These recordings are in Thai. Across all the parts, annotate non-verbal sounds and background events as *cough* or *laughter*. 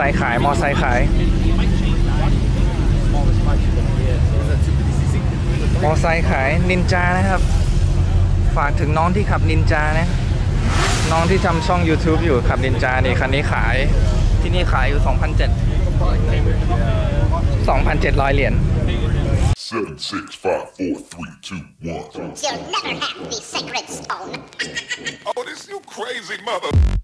มอไซค์ขาย มอไซค์ขาย มอไซค์ขายนินจานะครับ ฝากถึงน้องที่ขับนินจานะ น้องที่ทำช่อง YouTube อยู่ขับนินจานี่คันนี้ขายที่นี่ขายอยู่2,700 2,700 เหรียญ Seven, six, five, four, three, two, one. You'll never have the sacred stone. Oh, this you crazy mother.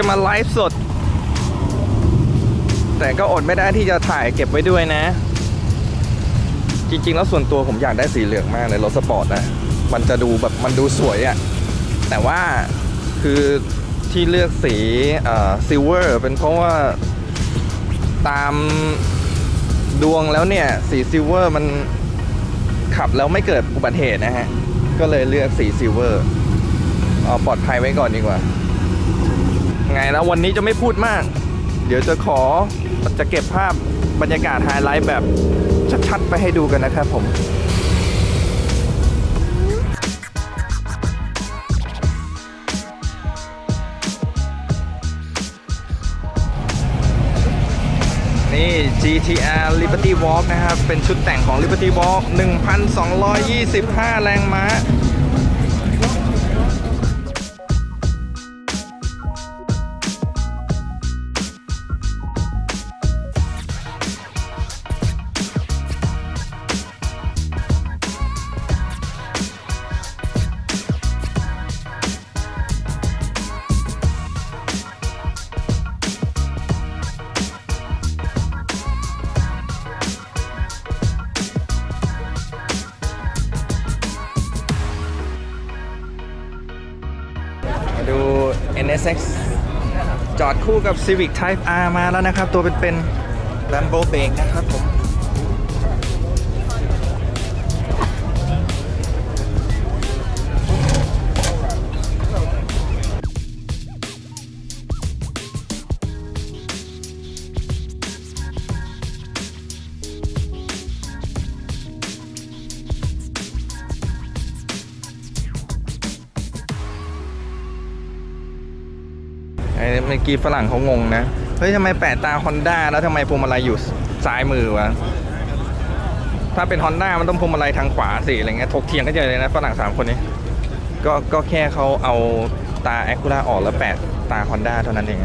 จะมาไลฟ์สด แต่ก็อดไม่ได้ที่จะถ่ายเก็บไว้ด้วยนะ จริงๆ แล้วส่วนตัวผมอยากได้สีเหลืองมากเลยรถสปอร์ตนะ มันจะดูแบบมันดูสวยอะแต่ว่าคือที่เลือกสีซิลเวอร์เป็นเพราะว่าตามดวงแล้วเนี่ย สีซิลเวอร์มันขับแล้วไม่เกิดอุบัติเหตุนะฮะ ก็เลยเลือกสีซิลเวอร์เอาปลอดภัยไว้ก่อนดีกว่า ไงแล้ววันนี้จะไม่พูดมาก เดี๋ยวจะขอจะเก็บภาพบรรยากาศไฮไลท์แบบชัดๆไปให้ดูกันนะครับผมนี่ GTR Liberty Walk นะครับ เป็นชุดแต่งของ Liberty Walk 1,225 แรงม้ามา คู่กับ Civic Type R มาแล้วนะครับ ตัวเป็นๆ Lambo b r a k นะครับผม ไอ้เมื่อกี้ฝรั่งเขางงนะ เฮ้ยทำไมแปะตาฮอนด้าแล้วทำไมพวงมาลัยอยู่ซ้ายมือวะ ถ้าเป็นฮอนด้ามันต้องพวงมาลัยทางขวาสิอะไรเงี้ยถกเถียงกันเยอะเลยนะฝรั่งสามคนนี้ ก็ก็แค่เขาเอาตาแอคูล่าออกแล้วแปะตาฮอนด้าเท่านั้นเอง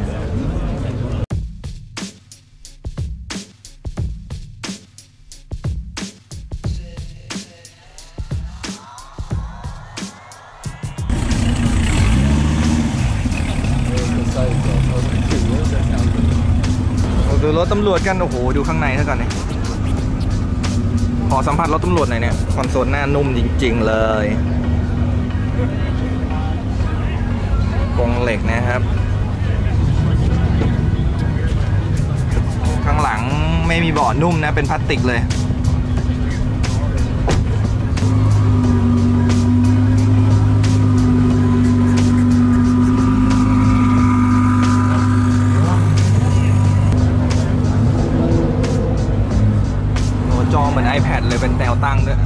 ตำรวจกัน โอ้โห ดูข้างในซะก่อนเนี่ยขอสัมผัสรถตำรวจหน่อยเนี่ยคอนโซลหน้านุ่มจริง ๆ เลยกรงเหล็กนะครับ ข้างหลังไม่มีเบาะนุ่มนะ เป็นพลาสติกเลย ตั้งด้วย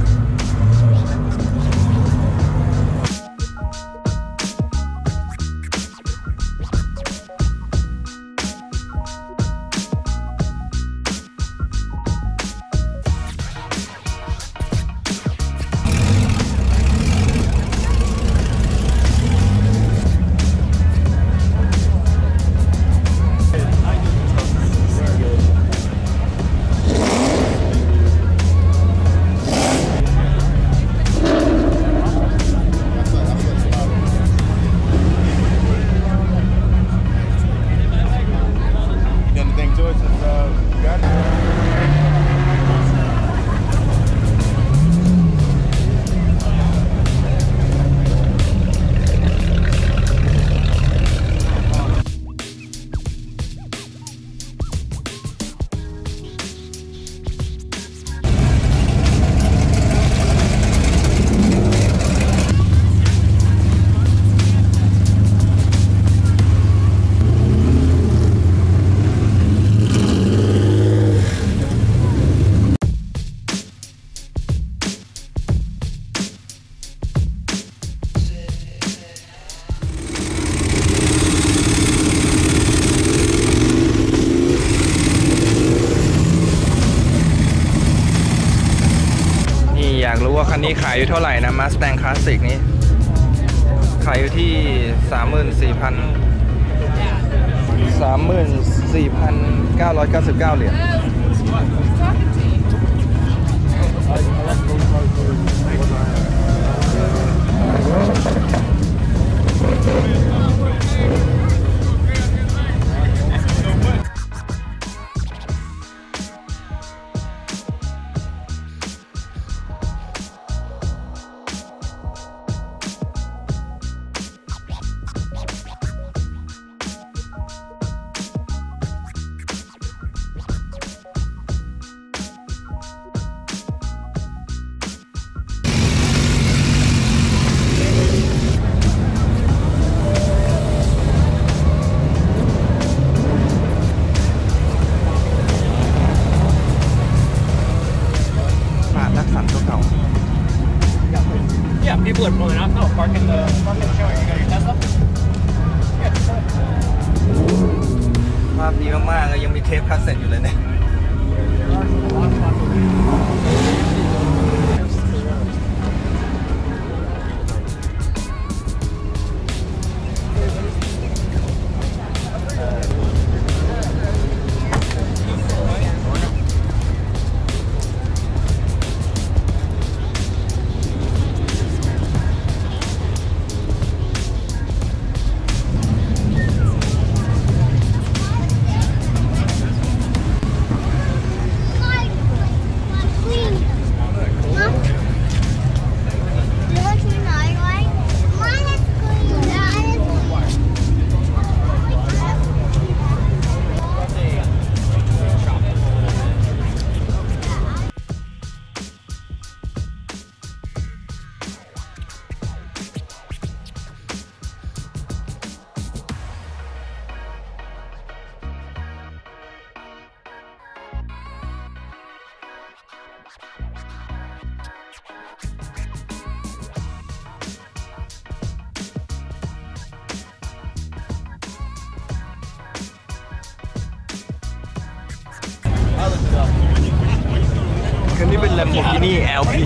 อยู่เท่าไหร่นะมาสแตงคลาสสิกนี้ ขายอยู่ที่ 34,000 34,999 เหรียญ มีเท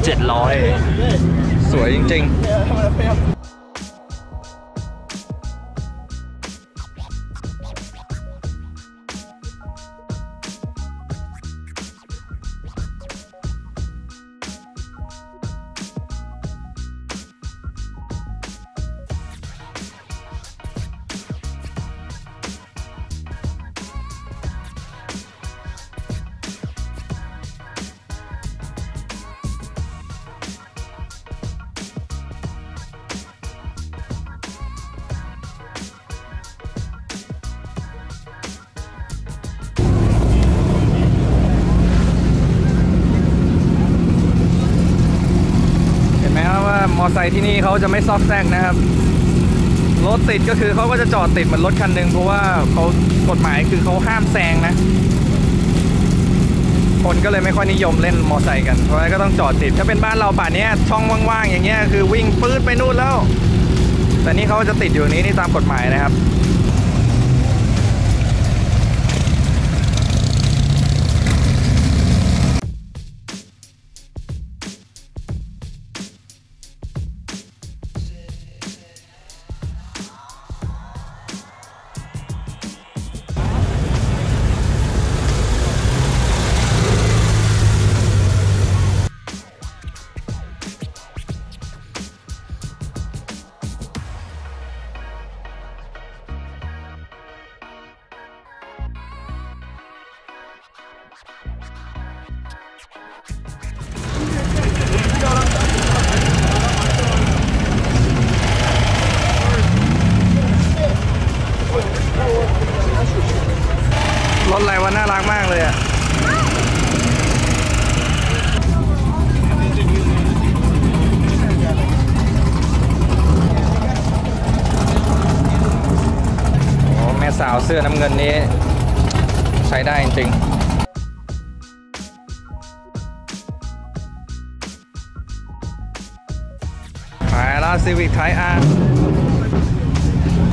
700 สวยจริง ๆ อไซค์ที่นี่เขาจะไม่ซอกแซกนะครับรถติดก็คือเขาก็จะจอดติดเหมือนรถคันหนึ่งเพราะว่าเขากฎหมายคือเขาห้ามแซงนะ คนก็เลยไม่ค่อยนิยมเล่นมอไซค์กัน เพราะฉะนั้นก็ต้องจอดติด ถ้าเป็นบ้านเราป่านนี้ช่องว่างๆอย่างเงี้ยคือวิ่งปื๊ดไปนู่นแล้ว แต่นี่เขาจะติดอยู่นี้นี่ตามกฎหมายนะครับ สาวเสื้อน้ำเงินนี้ใช้ได้จริงๆไปแล้วซีวิ c ไทยอา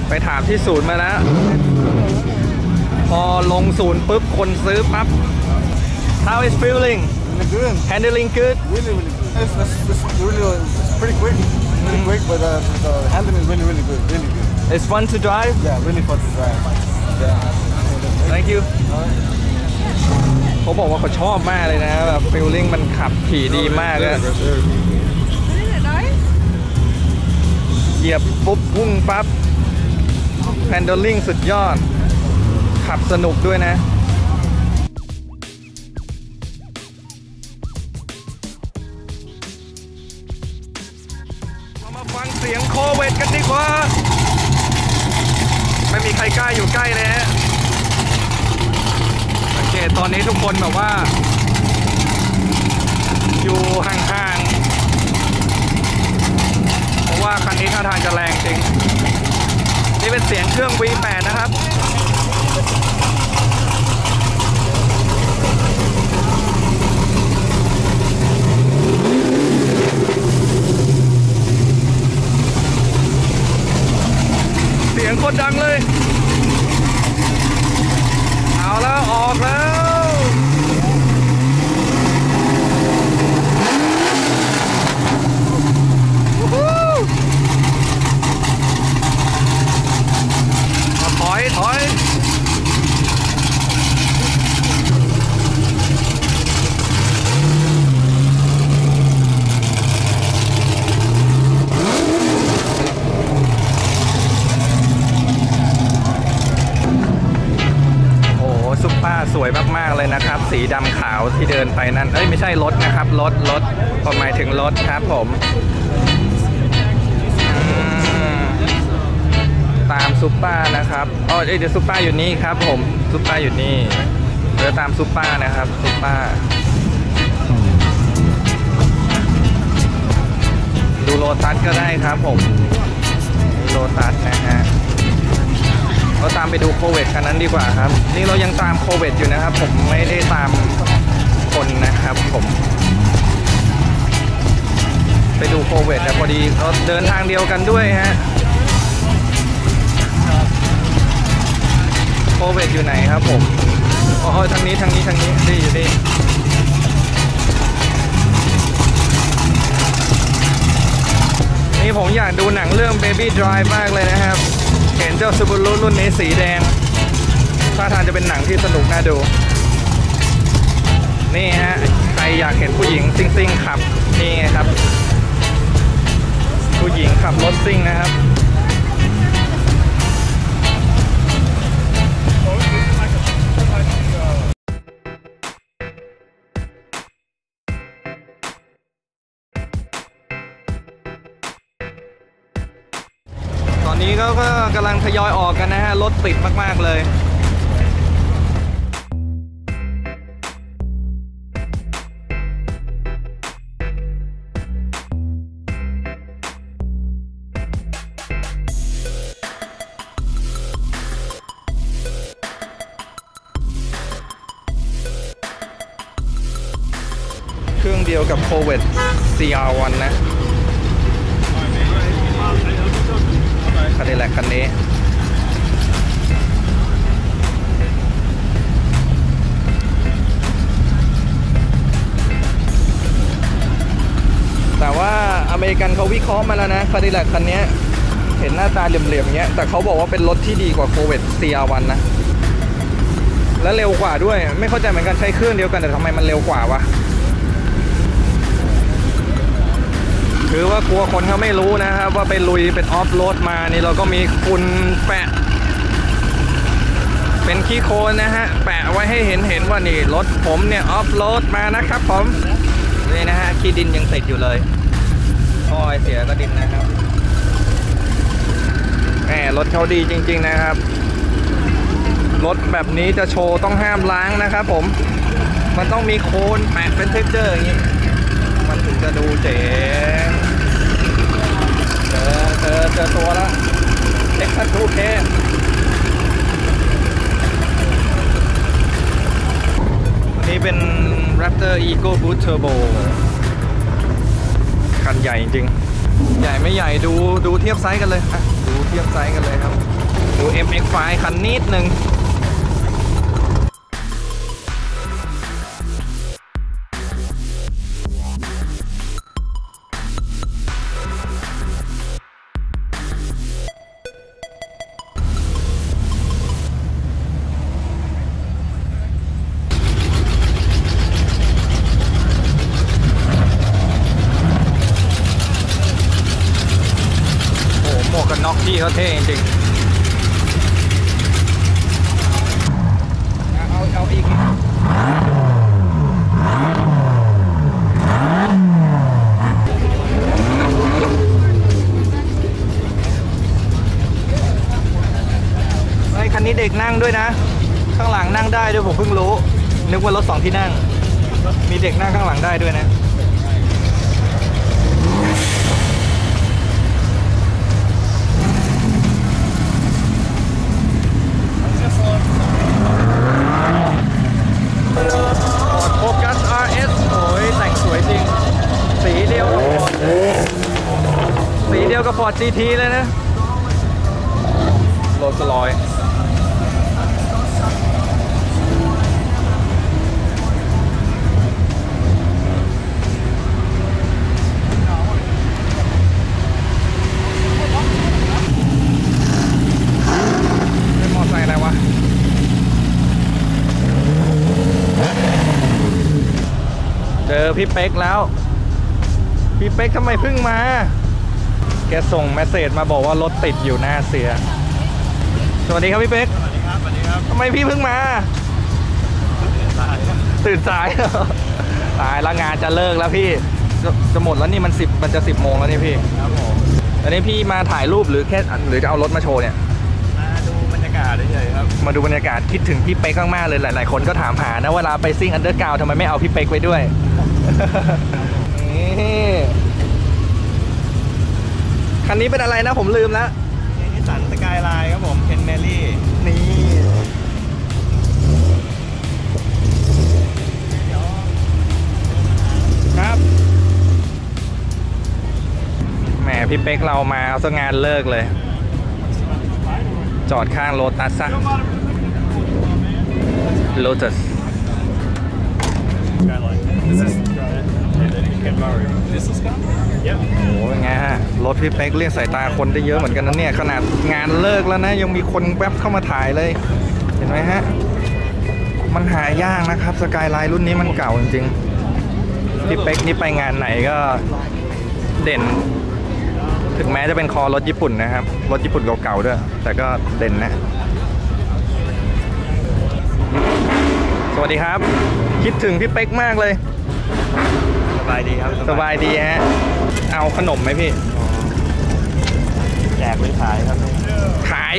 ไปถามที่ศูนย์มาแล้ว พอลงศูนย์ปุ๊บ คนซื้อปั๊บ How is feeling really good. handling good Really, really good. It's, it's, it's really, it's pretty quick. Pretty quick, but uh, the handling is really, really good. Really good. it's fun to drive Yeah, really fun to drive. Thank you เขาบอกว่าเขาชอบมากเลยนะแบบฟิลลิ่งมันขับขี่ดีมากอะเหยียบปุ๊บพุ่งปั๊บ handling สุดยอด ขับสนุกด้วยนะมาฟังเสียงโคเวตกันดีกว่า ไม่มีใครกล้าอยู่ใกล้เลยฮะสังเกตตอนนี้ทุกคนแบบว่า อยู่ห่างๆ เพราะว่าคันนี้ท่าทางจะแรงจริง นี่เป็นเสียงเครื่อง V8 นะครับ สียงโคตรดังเลย เอาแล้วออกแล้ววู้ฮู้เอาถอยถอย โอ้โหซุปเปอร์ สวยมากๆเลยนะครับ สีดำขาวที่เดินไปนั่นเอ้ยไม่ใช่รถนะครับรถรถผมหมายถึงรถครับผมตามซุปเปอร์นะครับอ๋อเอ้ยเดี๋ยวซุปเปอร์อยู่นี่ครับ ผมซุปเปอร์อยู่นี่เดี๋ยวตามซุปเปอร์นะครับซุปเปอร์ดูโลตัสก็ได้ครับผมโลตัสนะฮะ เราตามไปดูโควิดคันนั้นดีกว่าครับ นี่เรายังตามโควิดอยู่นะครับ ผมไม่ได้ตามคนนะครับ ผม ไปดูโควิดแต่พอดีเราเดินทางเดียวกันด้วยฮะโควิดอยู่ไหนครับผมอ๋อทางนี้ทางนี้ทางนี้ดีอยู่ดีนี่ผมอยากดูหนังเรื่อง Baby Drive มากเลยนะครับ เห็นเจ้าซูบูรุรุ่นนี้สีแดงท่าทางจะเป็นหนังที่สนุกน่าดู นี่ฮะ ใครอยากเห็นผู้หญิงซิ่งซิ่งๆขับ นี่ไงครับ ผู้หญิงขับรถซิ่งนะครับ ทยอยออกกันนะฮะ รถติดมาก ๆ เลยเครื่องเดียวกับ c o v i d CR1 นะคันนี้แหละคันนี้ เมริกันเขาวิเคราะห์มาแล้วนะคาดิแลกคันนี้เห็นหน้าตาเหลี่ยมๆอย่างเงี้ย แต่เขาบอกว่าเป็นรถที่ดีกว่าโควิด CR1 นะ และเร็วกว่าด้วย ไม่เข้าใจเหมือนกันใช้เครื่องเดียวกัน แต่ทำไมมันเร็วกว่าวะคือว่ากลัวคนเขาไม่รู้นะครับ ว่าไปลุยเป็นออฟโรดมานี่เราก็มีคุณแปะ เป็นขี้โคลนนะฮะ แปะไว้ให้เห็นเห็นว่านี่รถผมเนี่ยออฟโรดมานะครับผมนี่นะฮะขี้ดินยังติดอยู่เลย ท่อไอเสียก็ดินนะครับแหมรถเขาดีจริง ๆนะครับ รถแบบนี้จะโชว์ต้องห้ามล้างนะครับผม มันต้องมีโคนแปะเป็นเท็กเจอร์อย่างนี้ มันถึงจะดูเจ๋งเจอเจอเจอตัวแล้วเอ็กซ์ทูเคนนี้เป็น Raptor Ego Boost Turbo คันใหญ่จริง ใหญ่ไม่ใหญ่ดูดูเทียบไซส์กันเลยอะดูเทียบไซส์กันเลยครับ ดู MX5 คันนิดหนึ่ง เขาเท่จริงเอาเอาอีกไอ้คันนี้เด็กนั่งด้วยนะ ข้างหลังนั่งได้ด้วยผมเพิ่งรู้ นึกว่ารถสองที่นั่ง มีเด็กนั่งข้างหลังได้ด้วยนะ ยวกับ Ford GT เลยนะโรลส์รอยมอไซค์อะไรวะเจอพี่เป๊กแล้ว พี่เป๊กทำไมเพิ่งมา แกส่งเมสเซจมาบอกว่ารถติดอยู่หน้าเสีย สวัสดีครับพี่เป๊กสวัสดีครับสวัสดีครับทำไมพี่เพิ่งมา ตื่นสาย ตายแล้วงานจะเลิกแล้วพี่จะจะหมดแล้วนี่มันสิบมันจะสิบโมงแล้วนี่พี่ครับผมอันนี้พี่มาถ่ายรูปหรือแค่หรือจะเอารถมาโชว์เนี่ยมาดูบรรยากาศเฉยๆครับมาดูบรรยากาศคิดถึงพี่เป๊กมากๆเลยหลาย ๆ คนก็ถามหานะเวลาไปซิ่งอันเดอร์กราวทำไมไม่เอาพี่เป๊กไปด้วยนี่ คันนี้เป็นอะไรนะผมลืมแล้วนิสสันสกายไลน์ครับผมเคนเมลี่นี่ครับแหมพี่เป๊กเรามาเอาซะงานเลิกเลย จอดข้างโลตัสซะโลตัส This is Ken Murray. This is Scott? Yep. โอ้โหเป็นไงฮะ รถพี่เป๊กเรียกสายตาคนได้เยอะเหมือนกันนะเนี่ย ขนาดงานเลิกแล้วนะ ยังมีคนแวบเข้ามาถ่ายเลย เห็นไหมฮะ มันหายากนะครับสกายไลน์รุ่นนี้มันเก่าจริงๆพี่เป๊กนี่ไปงานไหนก็เด่น ถึงแม้จะเป็นคอรถญี่ปุ่นนะครับ รถญี่ปุ่นเก่าๆด้วย แต่ก็เด่นนะสวัสดีครับ คิดถึงพี่เป๊กมากเลย สบายดีครับสบายดีฮะ เอาขนมไหมพี่ แจกหรือขายครับขาย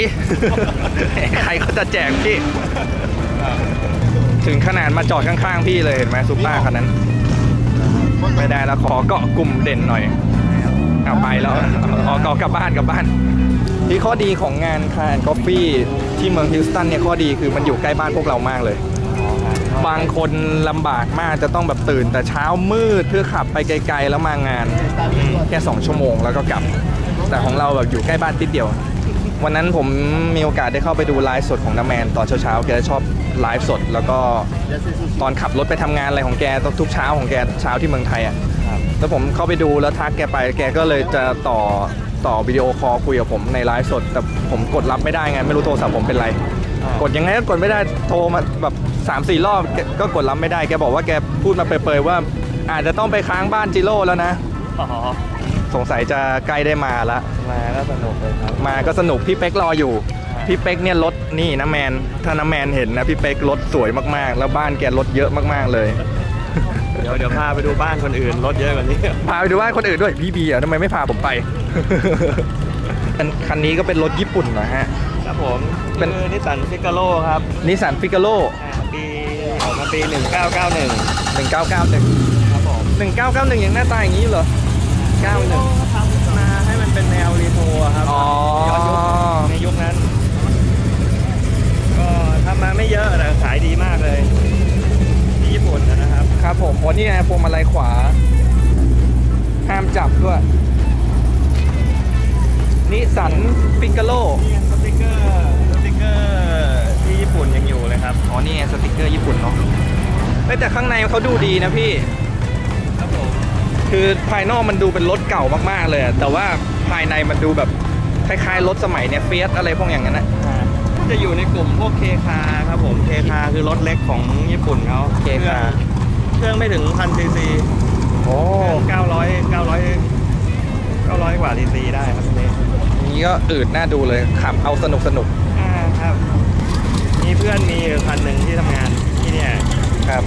ใครเขาจะแจกพี่ ถึงขนาดมาจอดข้างๆพี่เลยเห็นไหมซุปเปอร์คันนั้น ไม่ได้แล้วขอเกาะกลุ่มเด่นหน่อยเอาไปแล้วออกกลับบ้านกลับบ้าน ที่ข้อดีของงานคาร์กอฟฟี่ที่เมืองฮิวสตันเนี่ยข้อดีคือมันอยู่ใกล้บ้านพวกเรามากเลย บางคนลำบากมากจะต้องแบบตื่นแต่เช้ามืดเพื่อขับไปไกลๆแล้วมางานแค่ 2 ชั่วโมงแล้วก็กลับ แต่ของเราแบบอยู่ใกล้บ้านติดเดียว วันนั้นผมมีโอกาสได้เข้าไปดูไลฟ์สดของน้าแมนตอนเช้าๆแกชอบไลฟ์สด แล้วก็ตอนขับรถไปทำงานอะไรของแกทุกเช้าของแกเช้าที่เมืองไทยอะ แล้วผมเข้าไปดูแล้วทักแกไป แกก็เลยจะต่อต่อวิดีโอคอลคุยกับผมในไลฟ์สด แต่ผมกดรับไม่ได้ไง ไม่รู้โทรศัพท์ผมเป็นไร กดยังไงก็กดไม่ได้โทรมาแบบ สามสี่รอบแกก็กดรับไม่ได้แกบอกว่าแกพูดมาเปรยๆว่า อาจจะต้องไปค้างบ้านจิโร่แล้วนะอ๋อสงสัยจะใกล้ได้มาละมาก็สนุกเลยครับมาก็สนุกพี่เป๊กรออยู่ พี่เป๊กเนี่ยรถนี่นะแมนถ้าน้าแมนเห็นนะพี่เป๊กรถสวยมากๆ แล้วบ้านแกรถเยอะมากๆเลย เดี๋ยวเดี๋ยวพาไปดูบ้านคนอื่นรถเยอะกว่านี้พาไปดูบ้านคนอื่นด้วยพี่บีอะทำไมไม่พาผมไปคันคันนี้ก็เป็นรถญี่ปุ่นนะฮะครับผมเป็นคือนิสสันฟิกาโร่ครับนิสสันฟิกาโร่อ่า ปีออกมาปี 1991 1991 ครับผม1991ยังหน้าตาอย่างนี้เหรอ 91ทำมาให้มันเป็นแนวรีโทรอะครับอ๋อ ย้อนยุคในยุคนั้น ก็ทำมาไม่เยอะแต่ขายดีมากเลยที่ญี่ปุ่นนะครับ ครับผมโอ้นี่ไงพวงมาลัยขวา ห้ามจับด้วยนิสสันฟิกาโร่ยั ยังอยู่เลยครับอ๋อนี่ไงสติกเกอร์ญี่ปุ่นเนาะเอ้ยแต่ข้างในเขาดูดีนะพี่ ครับผม คือภายนอกมันดูเป็นรถเก่ามากๆเลยอะแต่ว่าภายในมันดูแบบคล้ายๆรถสมัยเนี่ยเฟียสอะไรพวกอย่างนั้นนะจะอยู่ในกลุ่มพวกเคคาครับผมเคคาคือรถเล็กของญี่ปุ่นเขา เคคา เครื่องไม่ถึงพันซีซีโอ้เก้าร้อยเก้าร้อยเก้าร้อยกว่าซีซีได้ครับนี่นี่ก็อืดน่าดูเลยขับเอาสนุกสนุกอ่าครับมี เพื่อนมีอยู่คันหนึ่งที่ทำงานที่เนี่ยครับ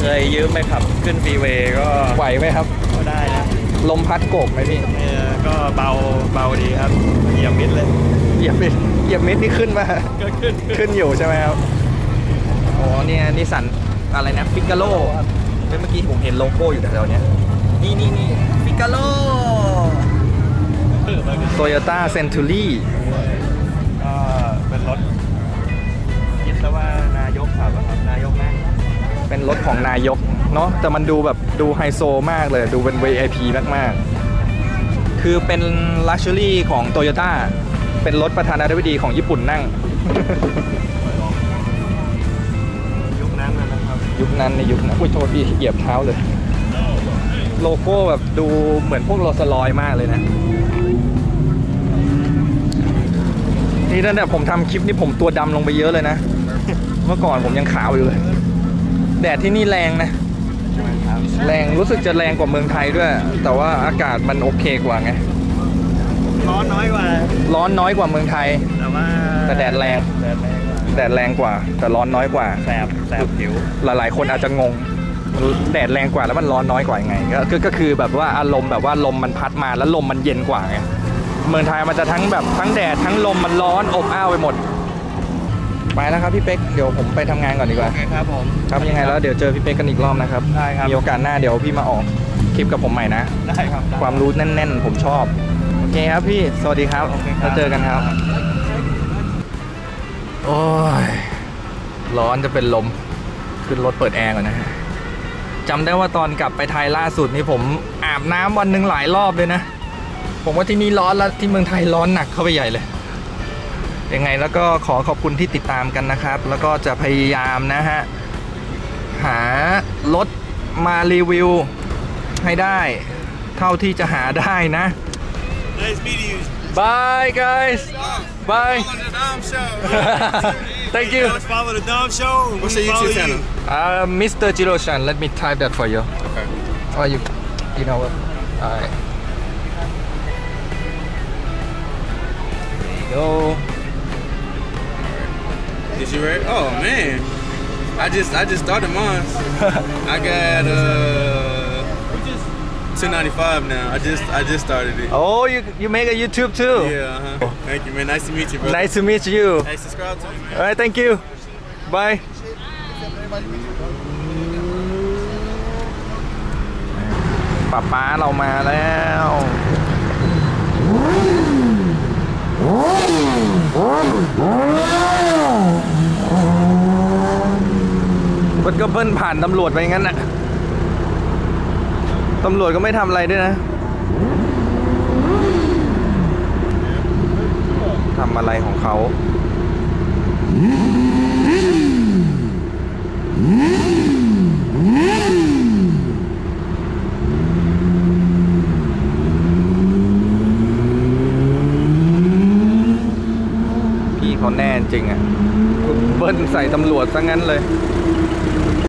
เคยยืมไปขับขึ้นฟรีเวย์ก็ไหวไหมครับ ก็ได้นะลมพัดโกกไหมพี่เออก็เบาเบาดีครับเหยียบมิดเลยเหยียบมิดเหยียบมิดนี่ขึ้นมาก็ขึ้นขึ้นอยู่ใช่ไหมครับอ๋อเนี่ยนิสันอะไรนะฟิกาโลเมื่อกี้ผมเห็นโลโก้อยู่แถวๆเนี้ยนี่นี่นี่ฟิกาโลโตโยต้าเซนตูรี่ ของนายกเนาะแต่มันดูแบบดูไฮโซมากเลย ดูเป็น VIP มากๆ คือเป็นลักชัวรี่ของโตโยต้าเป็นรถประธานาธิบดีของญี่ปุ่นนั่ง ยุคนั้นนะนะครับ ยุคนั้นในยุคนั้นอุ้ยโทษพี่เหยียบเท้าเลย โลโก้แบบดูเหมือนพวกโรสลอยมากเลยนะ นี่ตั้งแต่ผมทำคลิปนี่ผมตัวดำลงไปเยอะเลยนะ เมื่อก่อนผมยังขาวอยู่เลย แดดที่นี่แรงนะ แรงรู้สึกจะแรงกว่าเมืองไทยด้วย แต่ว่าอากาศมันโอเคกว่าไง ร้อนน้อยกว่า ร้อนน้อยกว่าเมืองไทย แต่ว่าแต่แดดแรง แดดแรงกว่าแดดแรงกว่าแต่ร้อนน้อยกว่า แสบ แสบผิว หลายๆ คนอาจจะงงแดดแรงกว่าแล้วมันร้อนน้อยกว่ายังไงก็ก็ก็คือแบบว่าอารมณ์แบบว่าลมมันพัดมาแล้วลมมันเย็นกว่าไงเมืองไทยมันจะทั้งแบบทั้งแดดทั้งลมมันร้อนอบอ้าวไปหมด ไปแล้วครับพี่เป๊กเดี๋ยวผมไปทำงานก่อนดีกว่า โอเคครับผมครับยังไงแล้วเดี๋ยวเจอพี่เป๊กกันอีกรอบนะครับ ได้ครับ มีโอกาสหน้าเดี๋ยวพี่มาออกคลิปกับผมใหม่นะ ได้ครับได้ ความรู้แน่น ๆ ผมชอบ โอเคครับพี่ สวัสดีครับ โอเคครับ แล้วเจอกันครับ โอ้ย ร้อนจะเป็นลม ขึ้นรถเปิดแอร์ก่อนนะฮะจำได้ว่าตอนกลับไปไทยล่าสุดนี่ผมอาบน้ำวันหนึ่งหลายรอบเลยนะ ผมว่าที่นี่ร้อนแล้วที่เมืองไทยร้อนหนักเข้าไปใหญ่เลย ยังไงแล้วก็ขอขอบคุณที่ติดตามกันนะครับ แล้วก็จะพยายามนะฮะ หารถมารีวิวให้ได้ เท่าที่จะหาได้นะ Nice meeting you. Bye guys Bye Follow the Dom Show. Thank you Let's follow the Dom Show. and What's we your follow YouTube channel? uh, Mr. Jiroshan let me type that for you Okay. Oh you you know what Alright There you go Did you ready? Oh man, I just I just started mine. *laughs* I got uh 295 now. I just I just started it. Oh you you make a YouTube too Yeah. Uh-huh. Thank you, man. Nice to meet you, bro. Nice to meet you Hey, subscribe to me, man. Alright thank you Bye ป้าป้าเรามาแล้ว มันก็เบิ้ลผ่านตำรวจไปงั้นน่ะ ตำรวจก็ไม่ทำอะไรด้วยนะ ทำอะไรของเขา เขาแน่จริงอะเบิ้ลใส่ตำรวจซะงั้นเลย